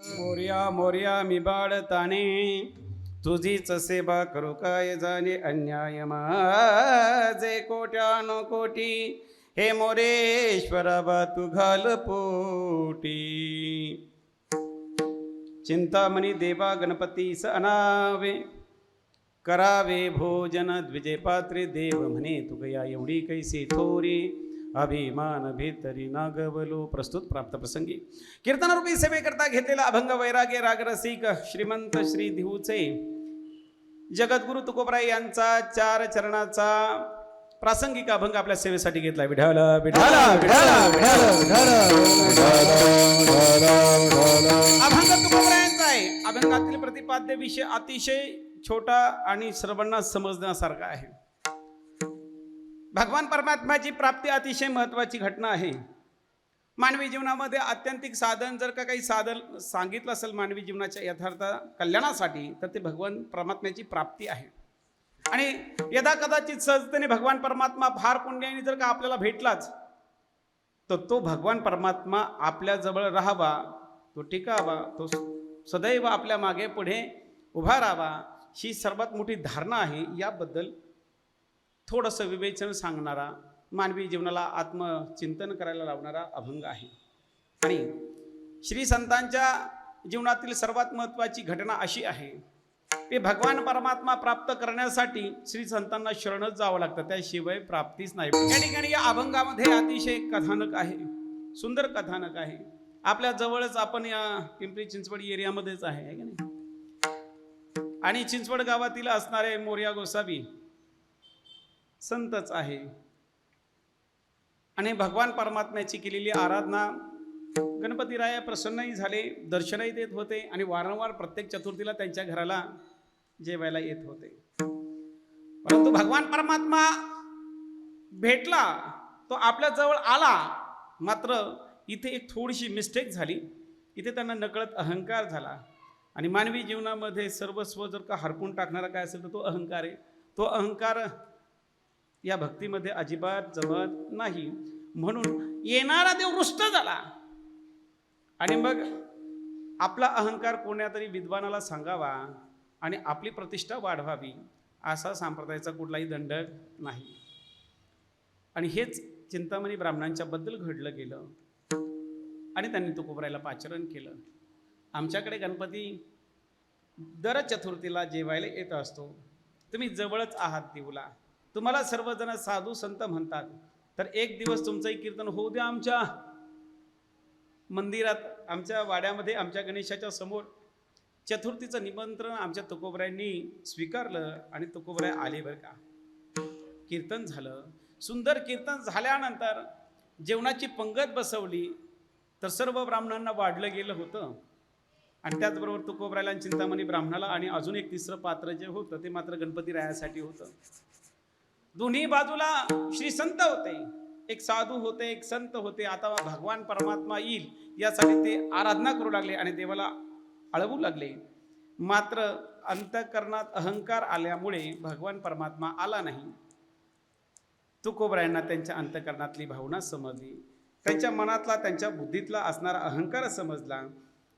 मोर्या मोर्या मी बाळताने. तुझीच सेवा करू काय जाणे अन्याय माझे? कोट्यानो कोटी. हे मोरेश्वरा बा तू घाल पोटी. चिंतामणी देवा गणपती अनावे करावे भोजन द्विजय पात्रे. देव म्हणे तुगया एवढी कैसी थोरी? अभिमान भीतरी नागवलो. प्रस्तुत प्राप्त प्रसंगी. कीर्तनरूपी सेवेकरता घेतलेला अभंग वैराग्य रागरसिक श्रीमंत श्री धिऊचे. जगद्गुरु तुकोबराय यांचा चार चरणाचा प्रासंगिक अभंग आपल्या सेवेसाठी घेतला. विढाला विढाला विढाला विढाला अभंग तुकोबरायांचा आहे. अभंगातील प्रतिपाद्य विषय अतिशय छोटा आणि सर्वांना समजण्यासारखा आहे. भगवान परमात्म्याची प्राप्ती अतिशय महत्त्वाची घटना आहे. मानवी जीवनामध्ये आत्यंतिक साधन जर का काही साधन सांगितलं असेल मानवी जीवनाच्या यथार्थ कल्याणासाठी तर ते भगवान परमात्म्याची प्राप्ती आहे. आणि यदा कदाचित सहजतेने भगवान परमात्मा फार पुण्याने जर का आपल्याला भेटलाच तर तो भगवान परमात्मा आपल्याजवळ राहावा तो टिकावा तो सदैव आपल्या मागे पुढे उभा राहावा ही सर्वात मोठी धारणा आहे. याबद्दल थोडंसं विवेचन सांगणारा मानवी जीवनाला आत्मचिंतन करायला लावणारा अभंग आहे. आणि श्री संतांच्या जीवनातील सर्वात महत्त्वाची घटना अशी आहे की भगवान परमात्मा प्राप्त करण्यासाठी श्री संतांना शरणच जावं लागतं. त्याशिवाय प्राप्तीच नाही. या ठिकाणी या अभंगामध्ये अतिशय कथानक आहे सुंदर कथानक आहे. आपल्या जवळच आपण या पिंपरी चिंचवड एरियामध्येच आहे आणि चिंचवड गावातील असणारे मोर्या गोसावी संतच आहे. आणि भगवान परमात्म्याची केलेली आराधना गणपतीराया प्रसन्नही झाले दर्शनही देत होते आणि वारंवार प्रत्येक चतुर्थीला त्यांच्या घराला जेवायला येत होते. परंतु भगवान परमात्मा भेटला तो आपल्या जवळ आला मात्र इथे एक थोडीशी मिस्टेक झाली. इथे त्यांना नकळत अहंकार झाला. आणि मानवी जीवनामध्ये सर्वस्व जर का हरपून टाकणारा काय असेल तर तो अहंकार आहे. तो अहंकार या भक्तीमध्ये अजिबात जमत नाही. म्हणून येणारा देव रुष्ट झाला. आणि मग आपला अहंकार कोण्यातरी विद्वानाला सांगावा आणि आपली प्रतिष्ठा वाढवावी असा संप्रदायाचा कुठलाही दंड नाही. आणि हेच चिंतामणी ब्राह्मणांच्या बद्दल घडलं गेलं. आणि त्यांनी तुकोबरायला पाचरण केलं. आमच्याकडे गणपती दर चतुर्थीला जेवायला येत असतो. तुम्ही जवळच आहात देऊला. तुम्हाला सर्वजण साधू संत म्हणतात. तर एक दिवस तुमचंही कीर्तन होऊ द्या आमच्या मंदिरात आमच्या वाड्यामध्ये आमच्या गणेशाच्या समोर. चतुर्थीचं निमंत्रण आमच्या तुकोबऱ्यांनी स्वीकारलं आणि तुकोबराय आले बरं का. कीर्तन झालं. सुंदर कीर्तन झाल्यानंतर जेवणाची पंगत बसवली तर सर्व ब्राह्मणांना वाढलं गेलं होतं. आणि त्याचबरोबर तुकोबरायला चिंतामणी ब्राह्मणाला आणि अजून एक तिसरं पात्र जे होतं ते मात्र गणपती रायासाठी होतं. दोन्ही बाजूला श्री संत होते. एक साधू होते एक संत होते. आता भगवान परमात्मा येईल यासाठी ते आराधना करू लागले आणि देवाला अळवू लागले. मात्र अंतकरणात अहंकार आल्यामुळे भगवान परमात्मा आला नाही. तुकोबरायांना त्यांच्या अंतकरणातली भावना समजली. त्यांच्या मनातला त्यांच्या बुद्धीतला असणारा अहंकार समजला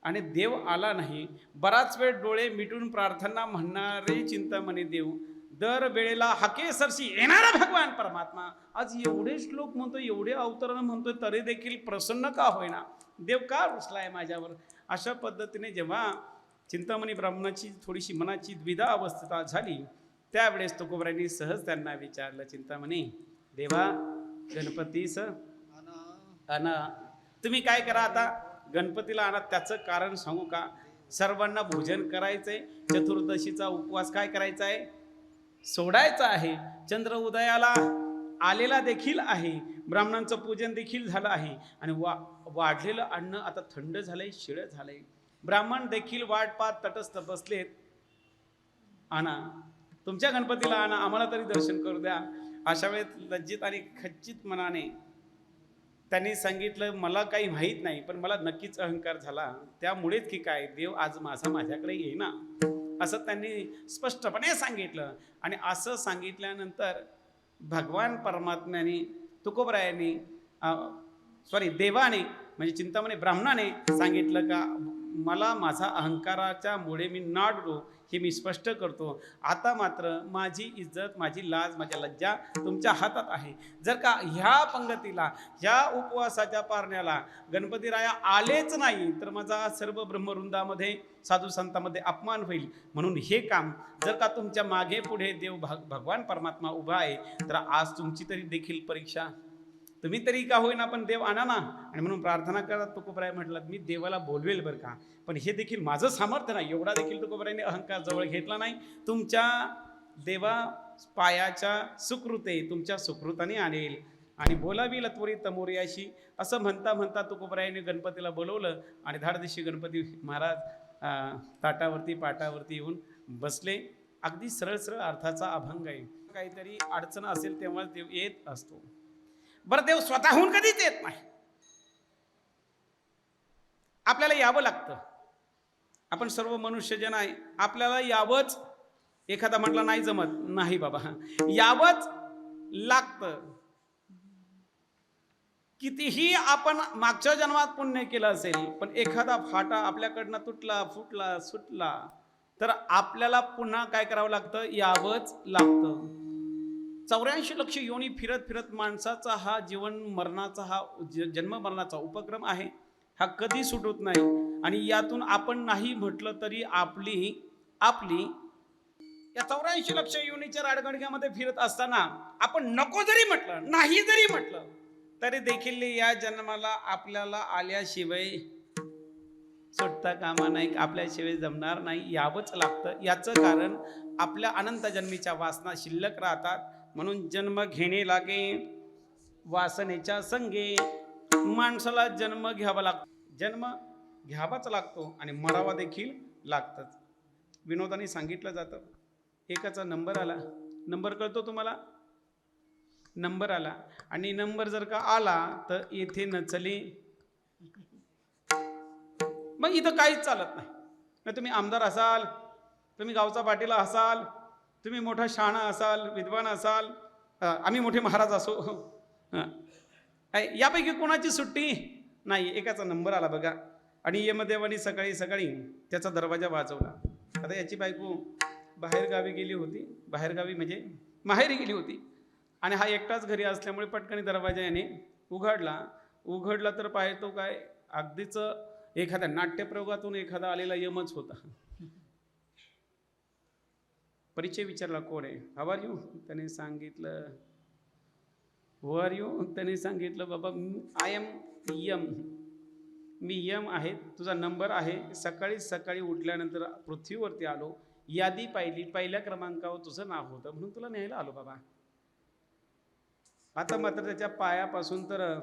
आणि देव आला नाही. बराच वेळ डोळे मिटून प्रार्थना म्हणणारे चिंतामणी देव दर वेळेला हाके सरशी येणारा भगवान परमात्मा. आज एवढे श्लोक म्हणतो एवढे अवतरण म्हणतोय तरी देखील प्रसन्न का होईना? देव का रुसलाय माझ्यावर? अशा पद्धतीने जेव्हा चिंतामणी ब्राह्मणाची थोडीशी मनाची द्विधा अवस्था झाली त्यावेळेस तुकोबऱ्यांनी सहज त्यांना विचारलं चिंतामणी देवा गणपतीस आणा तुम्ही काय करा आता? गणपतीला आणा त्याचं कारण सांगू का? सर्वांना भोजन करायचंय चतुर्दशीचा उपवास काय करायचा आहे सोडायचा आहे. चंद्र उदयाला आलेला देखील आहे. ब्राह्मणांचं पूजन देखील झालं आहे. आणि वा वाढलेलं अन्न आता थंड झालंय शिळं झालंय. ब्राह्मण देखील वाट पाहत तटस्थ बसलेत. आणा तुमच्या गणपतीला आणा आम्हाला तरी दर्शन करू द्या. अशा वेळेत लज्जित आणि खच्चित मनाने त्यांनी सांगितलं मला काही माहीत नाही पण मला नक्कीच अहंकार झाला. त्यामुळेच की काय देव आज माझा माझ्याकडे येईना. असं त्यांनी स्पष्टपणे सांगितलं. आणि असं सांगितल्यानंतर भगवान परमात्म्याने तुकोबरायांनी सॉरी देवाने म्हणजे चिंतामणी ब्राह्मणाने सांगितलं का मला माझा अहंकाराच्या मुळे मी नाडलो. हे मी स्पष्ट करतो. आता मात्र माझी इज्जत माझी लाज माझ्या लज्जा तुमच्या हातात आहे. जर का ह्या पंगतीला ह्या उपवासाच्या पारण्याला गणपतीराया आलेच नाही तर माझा सर्व ब्रह्मवृंदामध्ये साधू संतामध्ये अपमान होईल. म्हणून हे काम जर का तुमच्या मागे पुढे देव भग भगवान परमात्मा उभा आहे तर आज तुमची तरी देखील परीक्षा तुम्ही तरी का होईना पण देव आणा ना. आणि म्हणून प्रार्थना करा तुकोबराय म्हटलं मी देवाला बोलवेल बरं का. पण हे देखील माझं सामर्थ्य नाही. एवढा देखील तुकोबरायने अहंकार जवळ घेतला नाही. तुमच्या देवा पायाच्या सुकृते तुमच्या सुकृताने आणेल. आणि बोलावी लत्वरी तमोर्याशी. असं म्हणता म्हणता तुकोबरायने गणपतीला बोलवलं आणि धाडदिशी गणपती महाराज ताटावरती पाटावरती येऊन बसले. अगदी सरळ सरळ अर्थाचा अभंग आहे. काहीतरी अडचण असेल तेव्हा देव येत असतो. बरं देव स्वतःहून कधीच येत नाही. आपल्याला यावं लागतं. आपण सर्व मनुष्य जे आहे. आपल्याला यावंच एखादा म्हटला नाही जमत. नाही बाबा. यावंच लागतं. कितीही आपण मागच्या जन्मात पुण्य केलं असेल पण एखादा फाटा आपल्याकडनं तुटला फुटला सुटला तर आपल्याला पुन्हा काय करावं लागतं? यावंच लागतं. चौऱ्याऐंशी लक्ष योनी फिरत फिरत माणसाचा हा जीवन मरणाचा हा जन्म मरणाचा उपक्रम आहे. हा कधी सुटत नाही. आणि यातून आपण नाही म्हटलं तरी आपली आपली या चौऱ्याऐंशी लक्ष योनीच्या राडगडग्यामध्ये फिरत असताना आपण नको जरी म्हटलं नाही जरी म्हटलं तरी देखील या जन्माला आपल्याला आल्याशिवाय सुटता कामा नाही आपल्याशिवाय जमणार नाही यावंच लागतं. याचं कारण आपल्या अनंत जन्मीच्या वासना शिल्लक राहतात. म्हणून जन्म घेणे लागे वासनेच्या संगे. माणसाला जन्म घ्यावा लागतो. जन्म घ्यावाच लागतो आणि मरावा देखील लागतंच विनोदाने सांगितलं जातं. एकाचा नंबर आला. नंबर कळतो तुम्हाला? नंबर आला. आणि नंबर जर का आला तर येथे नचले. मग इथं काहीच चालत नाही तुम्ही आमदार असाल तुम्ही गावचा पाटील असाल तुम्ही मोठा शहाणा असाल विद्वान असाल आम्ही मोठे महाराज असो. यापैकी कोणाची सुट्टी? नाही एकाचा नंबर आला बघा. आणि यमदेवानी सकाळी सकाळी त्याचा दरवाजा वाजवला. आता याची बायको बाहेरगावी गेली होती. बाहेरगावी म्हणजे माहेरी गेली होती. आणि हा एकटाच घरी असल्यामुळे पटकन दरवाजा याने उघडला. उघडला तर पाहतो काय अगदीच एखाद्या नाट्यप्रयोगातून एखादा आलेला यमच होता. परिचय विचारला कोण आहे? हव आर यू त्याने सांगितलं हो आर यू त्याने सांगितलं बाबा आय एम यम मी यम आहे तुझा नंबर आहे. सकाळी सकाळी उठल्यानंतर पृथ्वीवरती आलो. यादी पाहिली. पहिल्या क्रमांकावर तुझं नाव होतं. म्हणून तुला न्यायला आलो बाबा. आता मात्र त्याच्या पायापासून तर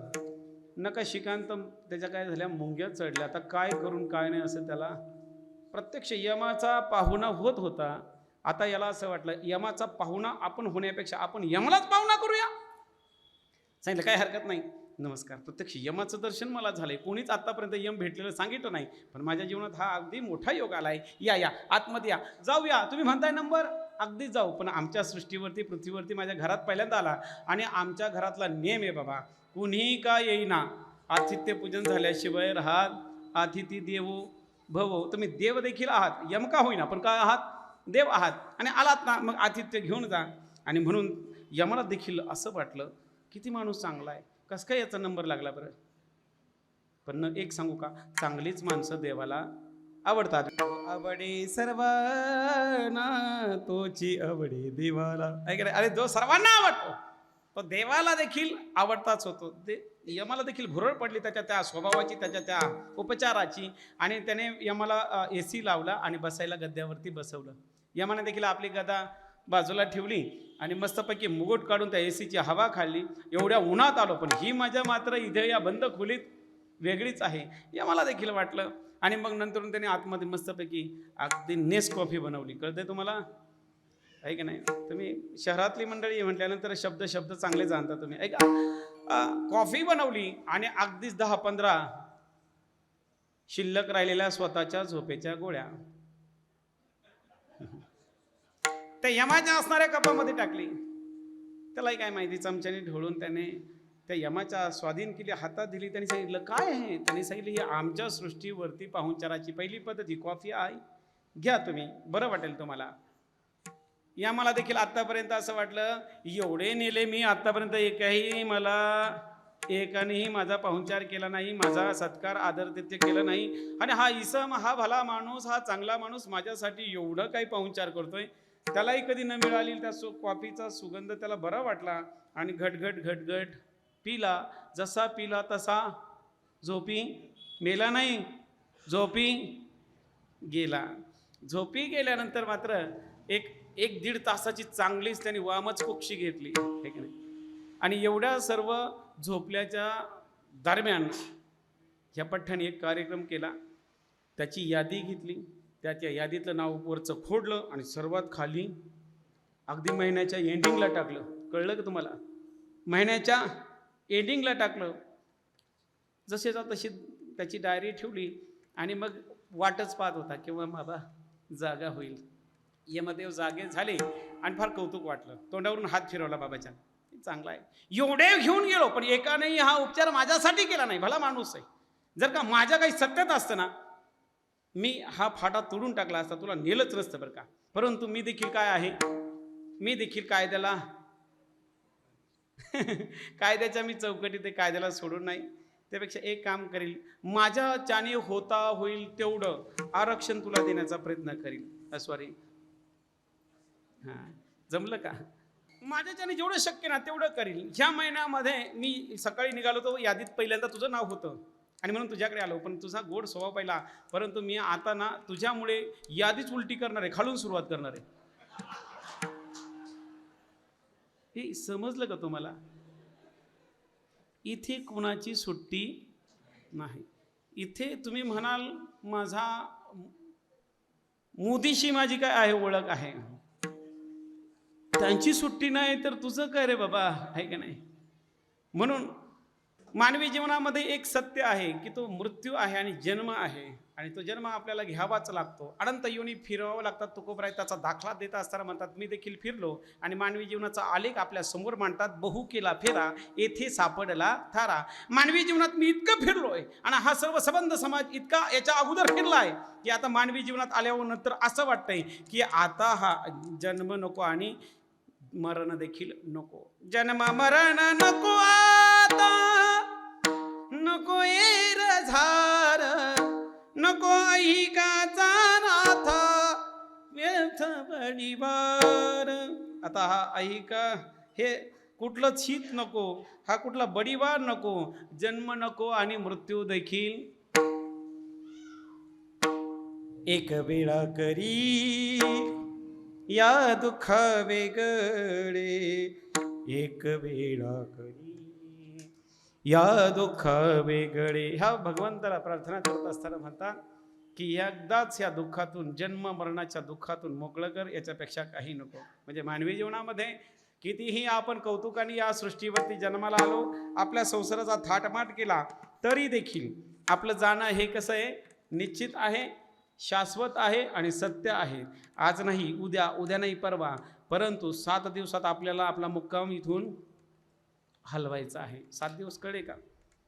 नका शिकांत त्याच्या काय झाल्या? मुंग्या चढल्या. आता काय करून काय नाही असं त्याला प्रत्यक्ष यमाचा पाहुणा होत होता. आता याला असं वाटलं यमाचा पाहुणा आपण होण्यापेक्षा आपण यमालाच पाहुणा करूया? सांगितलं काय हरकत नाही. नमस्कार. प्रत्यक्ष यमाचं दर्शन मला झालंय. कोणीच आतापर्यंत यम भेटलेलं सांगितलं नाही. पण माझ्या जीवनात हा अगदी मोठा योग आलाय. या या. आतमध्ये या. जाऊया. तुम्ही म्हणताय नंबर? अगदी जाऊ. पण आमच्या सृष्टीवरती पृथ्वीवरती माझ्या घरात पहिल्यांदा आला. आणि आमच्या घरातला नेम आहे बाबा कुणीही का येईना? आतिथ्य पूजन झाल्याशिवाय राहात. आतिथी देवो भवो. तुम्ही देव देखील आहात. यम का होईना? पण काय आहात? देव आहात आणि आलात ना मग आतिथ्य घेऊन जा. आणि म्हणून यमाला देखील असं वाटलं किती माणूस चांगला आहे. कसं काय याचा नंबर लागला बरं? पण एक सांगू का? चांगलीच माणसं देवाला आवडतात. आवडे सर्वांना तोची आवडे देवाला. अरे जो सर्वांना आवडतो तो देवाला देखील आवडताच होतो. दे यमाला देखील भुरळ पडली त्याच्या त्या स्वभावाची त्याच्या त्या उपचाराची. आणि त्याने यमाला ए सी लावला आणि बसायला गद्द्यावरती बसवलं. यमाने देखील आपली गदा बाजूला ठेवली आणि मस्तपैकी मुगुट काढून त्या ए सीची हवा खाल्ली. एवढ्या उन्हात आलो पण ही मजा मात्र इथे या बंद खोलीत वेगळीच आहे या मला देखील वाटलं. आणि मग नंतर त्याने आतमध्ये मस्तपैकी अगदी नेस कॉफी बनवली. कळते तुम्हाला? आहे की नाही? तुम्ही शहरातली मंडळी म्हटल्यानंतर शब्द शब्द चांगले जाणता तुम्ही. ऐका कॉफी बनवली आणि अगदीच दहा पंधरा शिल्लक राहिलेल्या स्वतःच्या झोपेच्या गोळ्या. त्या यमाच्या असणाऱ्या कपामध्ये टाकली. त्यालाही काय माहिती चमच्याने ढवळून त्याने त्या यमाच्या स्वाधीन केली हातात दिली त्यांनी सांगितलं काय आहे? त्यांनी सांगितलं ही आमच्या सृष्टीवरती पाहुणचाराची पहिली पद्धत ही कॉफी आहे. घ्या तुम्ही बरं वाटेल तुम्हाला. या मला देखील आत्तापर्यंत असं वाटलं एवढे नेले मी आत्तापर्यंत एकही मला एकानेही माझा पाहुणचार केला नाही माझा सत्कार आदर तिथे केलं नाही. आणि हा इसम हा भला माणूस हा चांगला माणूस माझ्यासाठी एवढं काही पाहुणचार करतोय त्यालाही कधी न मिळाली त्या सु कॉफीचा सुगंध त्याला बरा वाटला आणि घटघट घटघट पिला. जसा पिला तसा झोपी मेला नाही झोपी गेला. झोपी गेल्यानंतर मात्र एक एक दीड तासाची चांगलीच त्यांनी वामच कोक्षी घेतली. हे की नाही? आणि एवढ्या सर्व झोपल्याच्या दरम्यान ह्या पठ्ठाने एक कार्यक्रम केला. त्याची यादी घेतली. त्याच्या यादीतलं नाव वरचं खोडलं आणि सर्वात खाली अगदी महिन्याच्या एंडिंगला टाकलं. कळलं का तुम्हाला? महिन्याच्या एंडिंगला टाकलं. जसेचा तशी त्याची डायरी ठेवली आणि मग वाटच पाहत होता किंवा बाबा जागा होईल. यमदेव जागे झाले आणि फार कौतुक वाटलं. तोंडावरून हात फिरवला बाबाच्या. चांगला आहे. एवढे घेऊन गेलो पण एकानेही हा उपचार माझ्यासाठी केला नाही. भला माणूस आहे. जर का माझ्या काही सत्यत असतं ना मी हा फाटा तोडून टाकला असता तुला नेलंच नसतं बरं का. परंतु मी देखील काय आहे? मी देखील कायद्याला कायद्याच्या मी चौकटी ते कायद्याला सोडून नाही. त्यापेक्षा एक काम करील माझ्या चाने होता होईल तेवढं आरक्षण तुला देण्याचा प्रयत्न करील सॉरी हां जमलं का? माझ्याच्याने जेवढं शक्य ना तेवढं करील. ह्या महिन्यामध्ये मी सकाळी निघालो तो यादीत पहिल्यांदा तुझं नाव होतं. आणि म्हणून तुझ्याकडे आलो पण तुझा गोड स्वभाव पाहिला. परंतु मी आता ना तुझ्यामुळे यादीच उलटी करणार आहे खालून सुरुवात करणार आहे. हे समजलं का तुम्हाला? इथे कुणाची सुट्टी नाही. इथे तुम्ही म्हणाल माझा मोदीशी माझी काय आहे ओळख आहे? त्यांची सुट्टी नाही तर तुझं काय रे बाबा? आहे का नाही? म्हणून मानवी जीवनामध्ये एक सत्य आहे की तो मृत्यू आहे आणि जन्म आहे. आणि तो जन्म आपल्याला घ्यावाच लागतो. अनंत योनी फिरवावं लागतात तुकोबराय त्याचा दाखला देत असताना म्हणतात मी देखील फिरलो. आणि मानवी जीवनाचा आलेख आपल्यासमोर मांडतात बहु केला फेरा येथे सापडला थारा. मानवी जीवनात मी इतकं फिरलोय आणि हा सर्व संबंध समाज इतका याच्या अगोदर फिरला आहे की आता मानवी जीवनात आल्यावर नंतर असं वाटतंय की आता हा जन्म नको आणि मरण देखील नको. जन्म मरण नको आता. नको एर झार नको ऐकाचा नाथ व्यर्थ बडीवार. आता हा ऐका हे कुठलं छीत नको हा कुठला बडीवार नको जन्म नको आणि मृत्यू देखील. एक वेळा करी या दुःख वेगळे. एक वेळा करी या दुःख वेगळे ह्या भगवंताला प्रार्थना करत असताना म्हणतात की एकदाच या दुःखातून जन्म मरणाच्या दुःखातून मोकळं कर याच्यापेक्षा काही नको. म्हणजे मानवी जीवनामध्ये कितीही आपण कौतुकाने या सृष्टीवरती जन्माला आलो आपल्या संसाराचा थाटमाट केला तरी देखील आपलं जाणं हे कसं आहे? निश्चित आहे शाश्वत आहे आणि सत्य आहे. आज नाही उद्या उद्या नाही परवा. परंतु सात दिवसात आपल्याला आपला मुक्काम इथून हलवायचं आहे. सात दिवस कळे का?